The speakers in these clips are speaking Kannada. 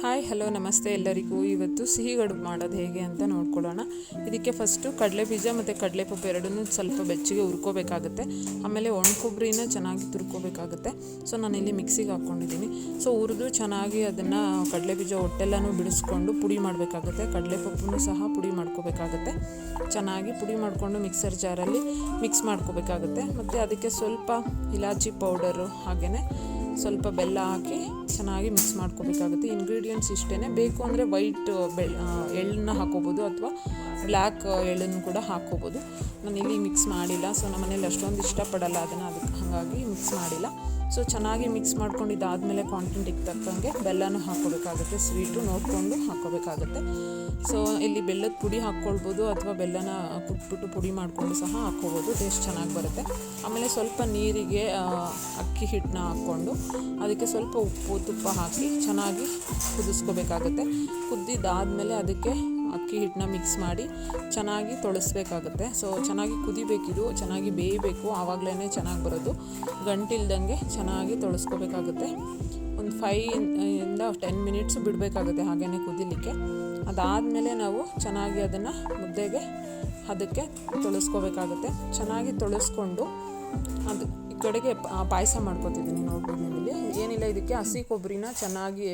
ಹಾಯ್, ಹಲೋ, ನಮಸ್ತೆ ಎಲ್ಲರಿಗೂ. ಇವತ್ತು ಸಿಹಿ ಗಡುಬು ಮಾಡೋದು ಹೇಗೆ ಅಂತ ನೋಡ್ಕೊಳ್ಳೋಣ. ಇದಕ್ಕೆ ಫಸ್ಟು ಕಡಲೆ ಬೀಜ ಮತ್ತು ಕಡಲೆ ಪಪ್ಪು ಎರಡನ್ನೂ ಸ್ವಲ್ಪ ಬೆಚ್ಚಗೆ ಹುರ್ಕೋಬೇಕಾಗುತ್ತೆ. ಆಮೇಲೆ ಒಣ ಕೊಬ್ಬರಿನ ಚೆನ್ನಾಗಿ ತುರ್ಕೋಬೇಕಾಗುತ್ತೆ. ಸೊ ನಾನಿಲ್ಲಿ ಮಿಕ್ಸಿಗೆ ಹಾಕ್ಕೊಂಡಿದ್ದೀನಿ. ಸೊ ಹುರಿದು ಚೆನ್ನಾಗಿ ಅದನ್ನು ಕಡಲೆ ಬೀಜ ಹೊಟ್ಟೆಲ್ಲನೂ ಬಿಡಿಸ್ಕೊಂಡು ಪುಡಿ ಮಾಡಬೇಕಾಗುತ್ತೆ. ಕಡಲೆ ಪಪ್ಪನ್ನು ಸಹ ಪುಡಿ ಮಾಡ್ಕೋಬೇಕಾಗುತ್ತೆ. ಚೆನ್ನಾಗಿ ಪುಡಿ ಮಾಡಿಕೊಂಡು ಮಿಕ್ಸರ್ ಜಾರಲ್ಲಿ ಮಿಕ್ಸ್ ಮಾಡ್ಕೋಬೇಕಾಗುತ್ತೆ. ಮತ್ತು ಅದಕ್ಕೆ ಸ್ವಲ್ಪ ಇಲಾಚಿ ಪೌಡರು ಹಾಗೆಯೇ ಸ್ವಲ್ಪ ಬೆಲ್ಲ ಹಾಕಿ ಚೆನ್ನಾಗಿ ಮಿಕ್ಸ್ ಮಾಡ್ಕೋಬೇಕಾಗುತ್ತೆ. ಇಂಗ್ರೀಡಿಯೆಂಟ್ಸ್ ಇಷ್ಟೇ ಬೇಕು ಅಂದರೆ ವೈಟ್ ಬೆಳ್ ಎಳ್ಳನ್ನ ಹಾಕೋಬೋದು ಅಥವಾ ಬ್ಲ್ಯಾಕ್ ಎಳ್ಳನ್ನು ಕೂಡ ಹಾಕ್ಕೋಬೋದು ನಾನು ಇಲ್ಲಿ ಮಿಕ್ಸ್ ಮಾಡಿಲ್ಲ ಸೊ ನಮ್ಮ ಮನೇಲಿ ಅಷ್ಟೊಂದು ಇಷ್ಟಪಡಲ್ಲ ಅದನ್ನು, ಅದಕ್ಕೆ ಹಾಗಾಗಿ ಮಿಕ್ಸ್ ಮಾಡಿಲ್ಲ. ಸೊ ಚೆನ್ನಾಗಿ ಮಿಕ್ಸ್ ಮಾಡ್ಕೊಂಡು ಇದಾದಮೇಲೆ ಕ್ವಾಂಟಿಟಿಗೆ ತಕ್ಕಂಗೆ ಬೆಲ್ಲನೂ ಹಾಕೋಬೇಕಾಗುತ್ತೆ ಸ್ವೀಟು ನೋಡಿಕೊಂಡು ಹಾಕ್ಕೋಬೇಕಾಗುತ್ತೆ. ಸೊ ಇಲ್ಲಿ ಬೆಲ್ಲದ ಪುಡಿ ಹಾಕ್ಕೊಳ್ಬೋದು ಅಥವಾ ಬೆಲ್ಲನ ಕುಟ್ಬಿಟ್ಟು ಪುಡಿ ಮಾಡಿಕೊಂಡು ಸಹ ಹಾಕ್ಕೋಬೋದು ಟೇಸ್ಟ್ ಚೆನ್ನಾಗಿ ಬರುತ್ತೆ. ಆಮೇಲೆ ಸ್ವಲ್ಪ ನೀರಿಗೆ ಅಕ್ಕಿ ಹಿಟ್ಟನ್ನ ಹಾಕ್ಕೊಂಡು ಅದಕ್ಕೆ ಸ್ವಲ್ಪ ಉಪ್ಪು, ತುಪ್ಪ ಹಾಕಿ ಚೆನ್ನಾಗಿ ಕುದಿಸ್ಕೋಬೇಕಾಗುತ್ತೆ. ಕುದ್ದಿದ್ದಾದಮೇಲೆ ಅದಕ್ಕೆ ಅಕ್ಕಿ ಹಿಟ್ಟನ್ನ ಮಿಕ್ಸ್ ಮಾಡಿ ಚೆನ್ನಾಗಿ ತೊಳಸ್ಬೇಕಾಗುತ್ತೆ. ಸೊ ಚೆನ್ನಾಗಿ ಕುದಿಬೇಕಿದು, ಚೆನ್ನಾಗಿ ಬೇಯಬೇಕು. ಆವಾಗಲೇ ಚೆನ್ನಾಗಿ ಬರೋದು. ಗಂಟಿಲ್ದಂಗೆ ಚೆನ್ನಾಗಿ ತೊಳಸ್ಕೋಬೇಕಾಗುತ್ತೆ. ಒಂದು ಫೈ ಇಂದ ಟೆನ್ ಮಿನಿಟ್ಸ್ ಬಿಡಬೇಕಾಗುತ್ತೆ ಹಾಗೆಯೇ ಕುದಿಲಿಕ್ಕೆ. ಅದಾದಮೇಲೆ ನಾವು ಚೆನ್ನಾಗಿ ಅದನ್ನು ಮುದ್ದೆಗೆ ಅದಕ್ಕೆ ತೊಳಸ್ಕೋಬೇಕಾಗುತ್ತೆ. ಚೆನ್ನಾಗಿ ತೊಳಸ್ಕೊಂಡು ಅದು ಈ ಕಡೆಗೆ ಪಾಯಸ ಮಾಡ್ಕೋತಿದ್ದೀನಿ ನೋಡ್ಬೋದು ನಿಮ್ಮಲ್ಲಿ. ಏನಿಲ್ಲ, ಇದಕ್ಕೆ ಹಸಿ ಕೊಬ್ಬರಿನ ಚೆನ್ನಾಗಿ,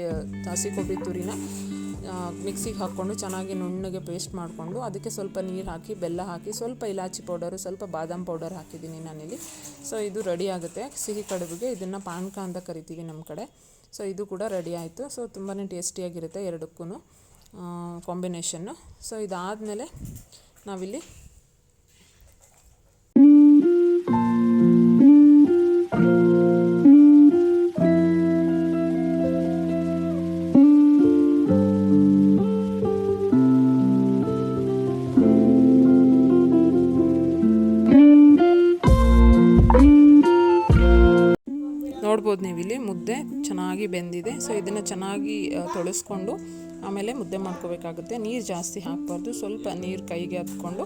ಹಸಿ ಕೊಬ್ಬರಿ ತುರಿನ ಮಿಕ್ಸಿಗೆ ಹಾಕ್ಕೊಂಡು ಚೆನ್ನಾಗಿ ನುಣ್ಣಗೆ ಪೇಸ್ಟ್ ಮಾಡಿಕೊಂಡು ಅದಕ್ಕೆ ಸ್ವಲ್ಪ ನೀರು ಹಾಕಿ, ಬೆಲ್ಲ ಹಾಕಿ, ಸ್ವಲ್ಪ ಇಲಾಚಿ ಪೌಡರು, ಸ್ವಲ್ಪ ಬಾದಾಮ್ ಪೌಡರ್ ಹಾಕಿದ್ದೀನಿ ನಾನಿಲ್ಲಿ. ಸೊ, ಇದು ರೆಡಿ ಆಗುತ್ತೆ. ಸಿಹಿ ಕಡುಬಿಗೆ ಇದನ್ನು ಪಾನಕ ಅಂತ ಕರಿತೀವಿ ನಮ್ಮ ಕಡೆ. ಸೊ, ಇದು ಕೂಡ ರೆಡಿ ಆಯಿತು. ಸೊ ತುಂಬಾ ಟೇಸ್ಟಿಯಾಗಿರುತ್ತೆ ಎರಡಕ್ಕೂ ಕಾಂಬಿನೇಷನ್ನು. ಸೊ, ಇದಾದಮೇಲೆ ನಾವಿಲ್ಲಿ ನೋಡ್ಬೋದು ನೀವು ಇಲ್ಲಿ. ಮುದ್ದೆ ಚೆನ್ನಾಗಿ ಬೆಂದಿದೆ. ಸೊ ಇದನ್ನು ಚೆನ್ನಾಗಿ ತೊಳೆಸ್ಕೊಂಡು ಆಮೇಲೆ ಮುದ್ದೆ ಮಾಡ್ಕೋಬೇಕಾಗುತ್ತೆ. ನೀರು ಜಾಸ್ತಿ ಹಾಕಬಾರ್ದು. ಸ್ವಲ್ಪ ನೀರು ಕೈಗೆ ಹತ್ಕೊಂಡು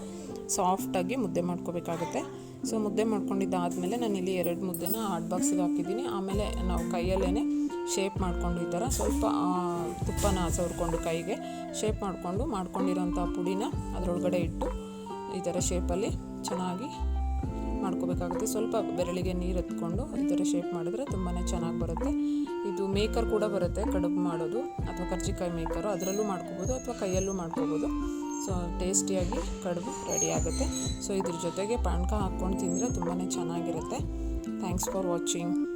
ಸಾಫ್ಟಾಗಿ ಮುದ್ದೆ ಮಾಡ್ಕೋಬೇಕಾಗುತ್ತೆ. ಸೊ ಮುದ್ದೆ ಮಾಡ್ಕೊಂಡಿದ್ದಾದಮೇಲೆ ನಾನು ಇಲ್ಲಿ ಎರಡು ಮುದ್ದೆನ ಹಾಟ್ ಬಾಕ್ಸಿಗೆ ಹಾಕಿದ್ದೀನಿ. ಆಮೇಲೆ ನಾವು ಕೈಯಲ್ಲೇ ಶೇಪ್ ಮಾಡಿಕೊಂಡು ಈ ಥರ ಸ್ವಲ್ಪ ತುಪ್ಪನ ಸವರ್ಕೊಂಡು ಕೈಗೆ ಶೇಪ್ ಮಾಡಿಕೊಂಡು ಮಾಡ್ಕೊಂಡಿರೋಂಥ ಪುಡಿನ ಅದರೊಳಗಡೆ ಇಟ್ಟು ಈ ಥರ ಶೇಪಲ್ಲಿ ಚೆನ್ನಾಗಿ ಮಾಡ್ಕೋಬೇಕಾಗುತ್ತೆ. ಸ್ವಲ್ಪ ಬೆರಳಿಗೆ ನೀರು ಎತ್ಕೊಂಡು ಈ ಥರ ಶೇಪ್ ಮಾಡಿದ್ರೆ ತುಂಬಾ ಚೆನ್ನಾಗಿ ಬರುತ್ತೆ. ಇದು ಮೇಕರ್ ಕೂಡ ಬರುತ್ತೆ ಕಡುಬು ಮಾಡೋದು. ಅಥವಾ ಕರ್ಜಿಕಾಯಿ ಮೇಕರು ಅದರಲ್ಲೂ ಮಾಡ್ಕೋಬೋದು ಅಥವಾ ಕೈಯಲ್ಲೂ ಮಾಡ್ಕೋಬೋದು. ಸೊ ಟೇಸ್ಟಿಯಾಗಿ ಕಡುಬು ರೆಡಿ ಆಗುತ್ತೆ. ಸೊ ಇದ್ರ ಜೊತೆಗೆ ಪಾನಕ ಹಾಕ್ಕೊಂಡು ತಿಂದರೆ ತುಂಬಾ ಚೆನ್ನಾಗಿರುತ್ತೆ. Thanks for watching